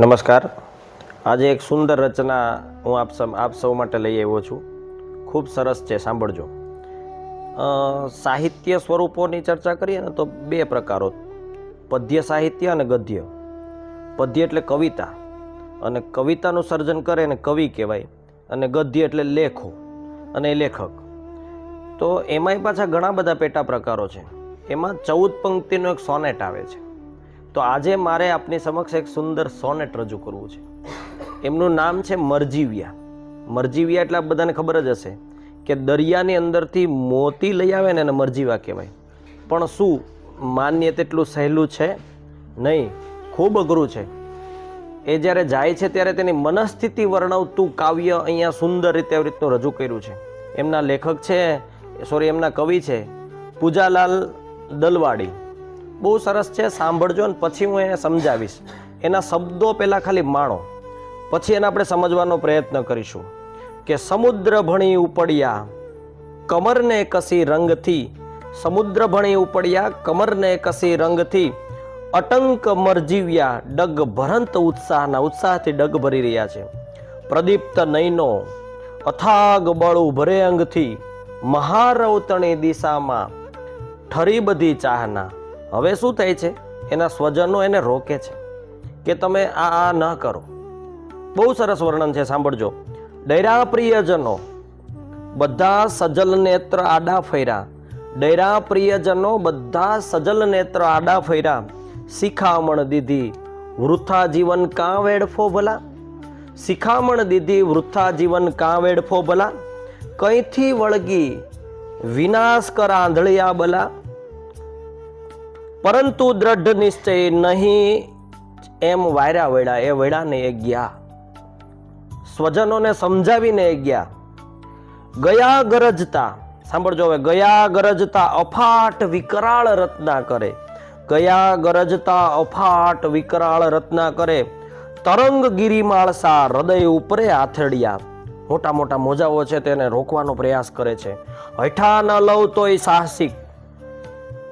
નમસ્કાર. આજે એક સુંદર રચના હું આપ સમ, આપ સૌ માટે લઈ આવ્યો છું. ખૂબ સરસ છે, સાંભળજો. સાહિત્ય સ્વરૂપોની ચર્ચા કરીએ ને તો બે પ્રકારો. પદ્ય સાહિત્ય અને ગદ્ય. પદ્ય એટલે કવિતા અને કવિતાનું સર્જન કરે ને કવિ કહેવાય અને ગદ્ય એટલે લેખો અને લેખક. તો એમાંય પાછા ઘણા બધા પેટા પ્રકારો છે. એમાં ચૌદ પંક્તિનો એક સોનેટ આવે છે. તો આજે મારે આપની સમક્ષ એક સુંદર સોનેટ રજૂ કરવું છે. એમનું નામ છે મરજીવિયા. મરજીવિયા એટલે બધાને ખબર જ હશે કે દરિયાની અંદરથી મોતી લઈ આવે ને એને મરજીવા કહેવાય. પણ શું માન્ય તેટલું સહેલું છે? નહીં, ખૂબ અઘરું છે. એ જ્યારે જાય છે ત્યારે તેની મનસ્થિતિ વર્ણવતું કાવ્ય અહીંયા સુંદર રીતે આવી રીતનું રજૂ કર્યું છે. એમના લેખક છે સોરી એમના કવિ છે, પૂજાલાલ દલવાડી. બહુ સરસ છે, સાંભળજો ને પછી હું એને સમજાવીશ. એના શબ્દો પહેલાં ખાલી માણો. પછી એને આપણે સમજવાનો પ્રયત્ન કરીશું. કે સમુદ્ર ભણી ઉપડ્યા, કમરને કસી રંગથી. સમુદ્ર ભણી ઉપડ્યા, કમરને કસી રંગથી. અટંક મરજીવ્યા, ડગ ભરંત ઉત્સાહના ઉત્સાહથી ડગ ભરી રહ્યા છે. પ્રદીપ્ત નયનો, અથાગ બળ ઉભરે અંગથી. મહારવતણી દિશામાં ઠરી બધી ચાહના. હવે શું થાય છે? એના સ્વજનો એને રોકે છે. કે તમે આ આ ન કરો. બહુ સરસ વર્ણન છે, સાંભળજો. ડૈરા પ્રિયજનો બધા સજલ નેત્ર આડા ફર્યા ડૈરા પ્રિયજનો બધા સજલ નેત્ર આડા ફર્યા શિખામણ દીધી વૃથા જીવન કાં વેડફો ભલા. શિખામણ દીધી વૃથા જીવન કાં વેડફો ભલા. કંઈથી વળગી? વિનાશ કર આંધળિયા બલા. પરંતુ દ્રઢ નિશ્ચય નહીં. એમ વાયરા વેડા એ વેડાને એ ગયા. સ્વજનોને સમજાવીને એ ગયા. ગયા ગરજતા. સાંભળજો હવે, ગયા ગરજતા અફાટ વિકરાળ રત્ના કરે. ગયા ગરજતા અફાટ વિકરાળ રત્ના કરે. તરંગ ગિરિમાળસા હૃદય ઉપરે આથડિયા મોટા મોટા મોજાઓ છે, તેને રોકવાનો પ્રયાસ કરે છે. હઠા ન લવ તોય સાહસિક.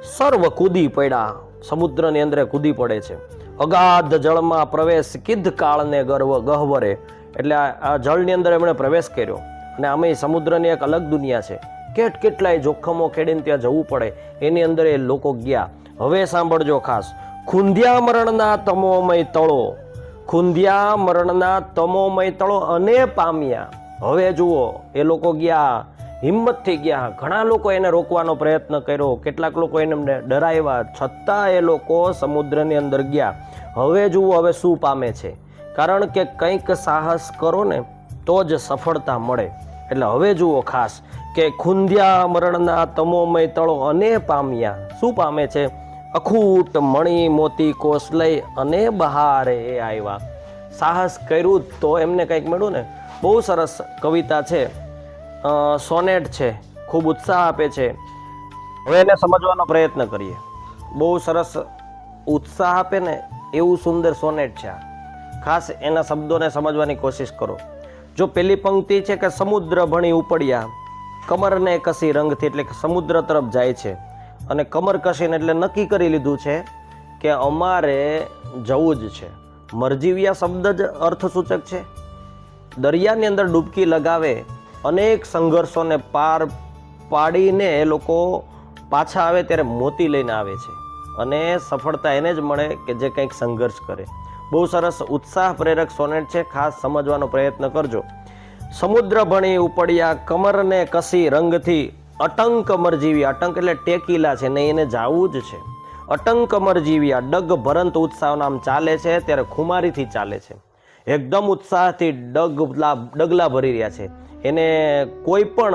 સર્વ કૂદી પડ્યા, સમુદ્રની અંદર કૂદી પડે છે. અગાધ જળમાં પ્રવેશ કિદ્ધ કાળને ગર્વ ગહવરે. એટલે આ જળની અંદર એમણે પ્રવેશ કર્યો. અને આમે સમુદ્રની એક અલગ દુનિયા છે. કેટ કેટલાય જોખમો ખેડીને ત્યાં જવું પડે. એની અંદર એ લોકો ગયા. હવે સાંભળજો ખાસ. ખુંધ્યા મરણના તમોમય તળો. ખુંધ્યા મરણના તમોમય તળો અને પામ્યા. હવે જુઓ, એ લોકો ગયા. હિંમતથી ગયા. ઘણા લોકો એને રોકવાનો પ્રયત્ન કર્યો. કેટલાક લોકો એને ડરાવ્યા. છતાં એ લોકો સમુદ્રની અંદર ગયા. હવે જુઓ, હવે શું પામે છે. કારણ કે કંઈક સાહસ કરો ને, તો જ સફળતા મળે. એટલે હવે જુઓ ખાસ કે ખુંધ્યા, મરણના તમોમય તળો અને પામ્યા. શું પામે છે? અખૂટ, મણી, મોતી કોસ લઈ અને બહારે એ આવ્યા. સાહસ કર્યું તો એમને કંઈક મળ્યું ને? બહુ સરસ કવિતા છે. સોનેટ છે. ખૂબ ઉત્સાહ આપે છે. હવે એને સમજવાનો પ્રયત્ન કરીએ. બહુ સરસ ઉત્સાહ આપે ને એવું સુંદર સોનેટ છે આ. ખાસ એના શબ્દોને સમજવાની કોશિશ કરો. જો પેલી પંક્તિ છે કે સમુદ્ર ભણી ઉપડ્યા, કમરને કસી રંગથી એટલે કે સમુદ્ર તરફ જાય છે. અને કમર કસીને એટલે નક્કી કરી લીધું છે કે અમારે જવું જ છે. મરજીવિયા શબ્દ જ અર્થસૂચક છે. દરિયાની અંદર ડૂબકી લગાવે અનેક સંઘર્ષોને પાર પાડીને એ લોકો પાછા આવે ત્યારે મોતી લઈને આવે છે. અને સફળતા એને જ મળે કે જે કંઈક સંઘર્ષ કરે. બહુ સરસ ઉત્સાહ પ્રેરક સોનેટ છે. ખાસ સમજવાનો પ્રયત્ન કરજો. સમુદ્ર ભણી ઉપડ્યા કમરને કસી રંગથી અટંક મરજીવી અટંક એટલે ટેકીલા છે ને એને જાવું જ છે. અટંક મરજીવ્યા ડગ ભરંત ઉત્સાહ નામ ચાલે છે ત્યારે ખુમારીથી ચાલે છે. એકદમ ઉત્સાહથી ડગલા ડગલા ભરી રહ્યા છે. એને કોઈ પણ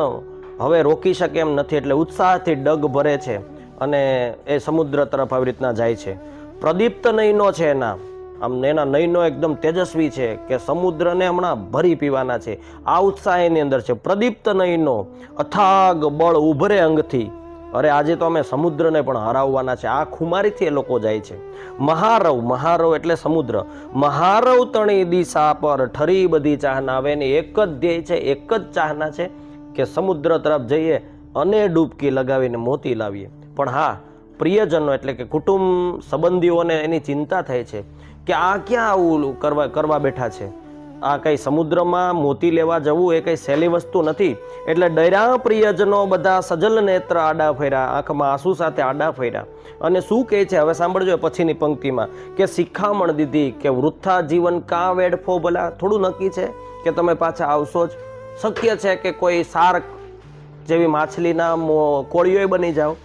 હવે રોકી શકે એમ નથી એટલે ઉત્સાહથી ડગ ભરે છે અને એ સમુદ્ર તરફ આવી રીતના જાય છે. પ્રદીપ્ત નયનો છે એના. આમ એના નયનો એકદમ તેજસ્વી છે કે સમુદ્રને હમણાં ભરી પીવાના છે. આ ઉત્સાહ એની અંદર છે. પ્રદીપ્ત નયનો અથાગ બળ ઉભરે અંગથી. અરે, આજે તો અમે સમુદ્રને પણ હરાવવાના છે. આ ખુમારીથી એ લોકો જાય છે. મહારવ મહારવ એટલે સમુદ્ર. મહારવ તણી દિશા પર ઠરી બધી ચાહના આવે એની એક જ ધ્યેય છે, એક જ ચાહના છે કે સમુદ્ર તરફ જઈએ અને ડૂબકી લગાવીને મોતી લાવીએ. પણ હા, પ્રિયજનો એટલે કે કુટુંબ સંબંધીઓને એની ચિંતા થાય છે કે આ ક્યાં આવું કરવા કરવા બેઠા છે? આ કંઈ સમુદ્રમાં મોતી લેવા જવું એ કંઈ સહેલી વસ્તુ નથી. એટલે ડૈરા પ્રિયજનો બધા સજલ નેત્ર આડા ફર્યા, આંખમાં આંસુ સાથે આડા ફર્યા. અને શું કહે છે? હવે સાંભળજો પછીની પંક્તિમાં. કે શિખામણ દીધી, કે વૃથા જીવન કાં વેડફો ભલા. થોડું નક્કી છે કે તમે પાછા આવશો જ. શક્ય છે કે કોઈ સાર્ક જેવી માછલીના કોળીઓય બની જાઓ.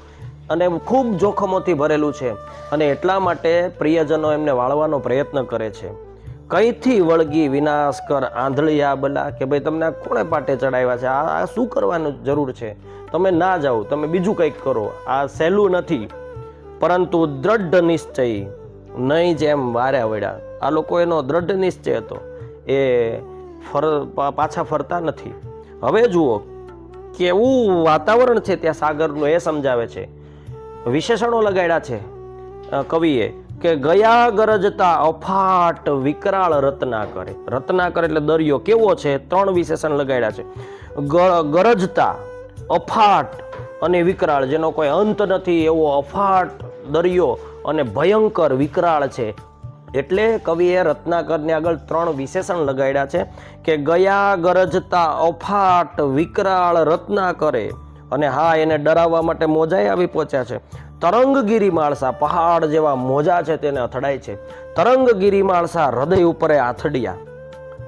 અને ખૂબ જોખમોથી ભરેલું છે. અને એટલા માટે પ્રિયજનો એમને વાળવાનો પ્રયત્ન કરે છે. કઈથી વળગી વિનાશ કર આંધળિયા બલા કે ભાઈ તમને આ કોણે પાટે ચડાવ્યા છે? આ શું કરવાનું જરૂર છે? તમે ના જાઓ, તમે બીજું કંઈક કરો. આ સહેલું નથી, પરંતુ દ્રઢ નિશ્ચય નહીં જેમ વાર્યા વળ્યા. આ લોકો એનો દ્રઢ નિશ્ચય હતો. એ ફર પાછા ફરતા નથી. હવે જુઓ, કેવું વાતાવરણ છે ત્યાં સાગરનું એ સમજાવે છે. વિશેષણો લગાડ્યા છે કવિએ. કે ગયા ગરજતા અફાટ વિકરાળ રત્નાકરે. રત્નાકર એટલે દરિયો કેવો છે? ત્રણ વિશેષણ લગાડ્યા છે. ગરજતા, અફાટ અને વિકરાળ, જેનો કોઈ અંત નથી, એવો અફાટ, દરિયો અને ભયંકર વિકરાળ છે. એટલે કવિએ રત્નાકરની આગળ ત્રણ વિશેષણ લગાડ્યા છે કે ગયા ગરજતા અફાટ વિકરાળ રત્નાકરે. અને હા, એને ડરાવવા માટે મોજાએ આવી પહોંચ્યા છે. તરંગગીરી માળસા પહાડ જેવા મોજા છે તેને અથડાય છે. તરંગગીરી માળસા હૃદય ઉપર આથડિયા.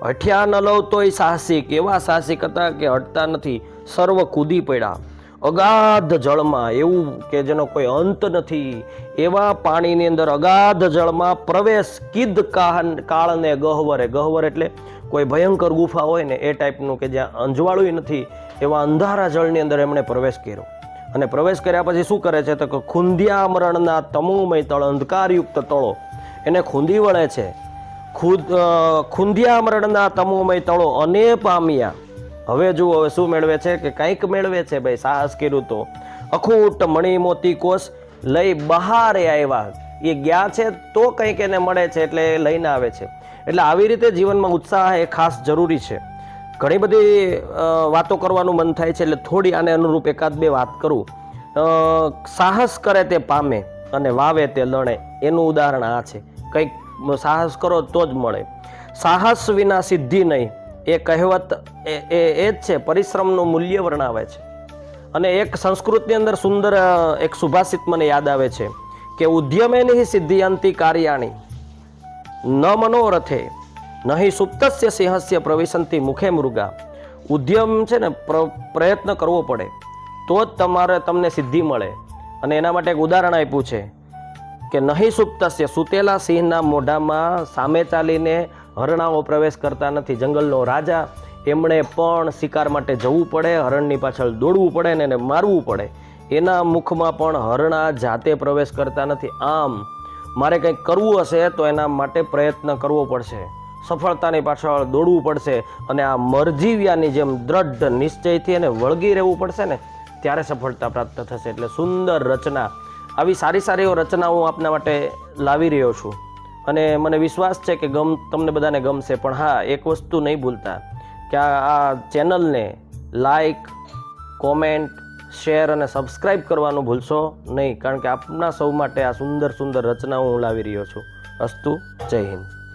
હઠ્યા ન લવ તોય સાહસિક એવા સાહસિક હતા કે હટતા નથી, સર્વ કૂદી પડ્યા. અગાધ જળમાં એવું કે જેનો કોઈ અંત નથી. એવા પાણીની અંદર અગાધ જળમાં પ્રવેશ કિદ કાળને ગહવરે, ગહવર એટલે કોઈ ભયંકર ગુફા હોય ને એ ટાઈપનું કે જ્યાં અંજવાળું નથી, એવા અંધારા જળની અંદર એમણે પ્રવેશ કર્યો. અને પ્રવેશ કર્યા પછી શું કરે છે તો કે ખુંધિયા મરણના તમોમય તળ અંધકારયુક્ત તળો. એને ખૂંદી વળે છે. ખુદ અ, મરણના તમોમય તળો અને પામ્યા. હવે જુઓ હવે શું મેળવે છે કે કંઈક મેળવે છે ભાઈ સાહસ કર્યું તો. અખૂટ મણી મોતી કોષ લઈ બહારે આવ્યા. એ ગયા છે તો કંઈક એને મળે છે એટલે એ લઈને આવે છે. એટલે આવી રીતે જીવનમાં ઉત્સાહ એ ખાસ જરૂરી છે. ઘણી બધી વાતો કરવાનું મન થાય છે એટલે થોડી આને અનુરૂપ એકાદ બે વાત કરું. સાહસ કરે તે પામે અને વાવે તે લણે. એનું ઉદાહરણ આ છે. કંઈક સાહસ કરો તો જ મળે. સાહસ વિના સિદ્ધિ નહીં. એ કહેવત એ એ જ છે, પરિશ્રમનું મૂલ્ય વર્ણાવે છે. અને એક સંસ્કૃતની અંદર સુંદર એક સુભાષિત મને યાદ આવે છે કે ઉદ્યમે નહીં સિદ્ધિયંતી કાર્યાણી. ન મનોરથે. નહીં સુપ્તસ્ય સિંહસ્ય પ્રવેશનથી મુખે મૃગા. ઉદ્યમ છે ને, પ્ર- પ્રયત્ન કરવો પડે. તો જ તમારે તમને સિદ્ધિ મળે. અને એના માટે એક ઉદાહરણ આપ્યું છે કે નહીં સુપ્તસ્ય સુતેલા સિંહના મોઢામાં સામે ચાલીને હરણાઓ પ્રવેશ કરતા નથી. જંગલનો રાજા એમણે પણ શિકાર માટે જવું પડે, હરણની પાછળ દોડવું પડે ને એને મારવું પડે. એના મુખમાં પણ હરણા જાતે પ્રવેશ કરતા નથી. આમ, મારે કંઈક કરવું હશે તો એના માટે પ્રયત્ન કરવો પડશે. સફળતાની પાછળ દોડવું પડશે અને આ મરજીવ્યાની જેમ દ્રઢ નિશ્ચયથી એને વળગી રહેવું પડશે ને, ત્યારે સફળતા પ્રાપ્ત થશે. એટલે સુંદર રચના. આવી સારી સારી રચનાઓ હું આપના માટે લાવી રહ્યો છું. અને મને વિશ્વાસ છે કે ગમ, તમને બધાને ગમશે, પણ હા, એક વસ્તુ નહીં ભૂલતા. કે આ ચેનલને લાઈક, કોમેન્ટ, શેર અને સબસ્ક્રાઇબ કરવાનું ભૂલશો નહીં, કારણ કે આપના સૌ માટે આ સુંદર સુંદર રચનાઓ હું લાવી રહ્યો છું. અસ્તુ, જય હિન્દ.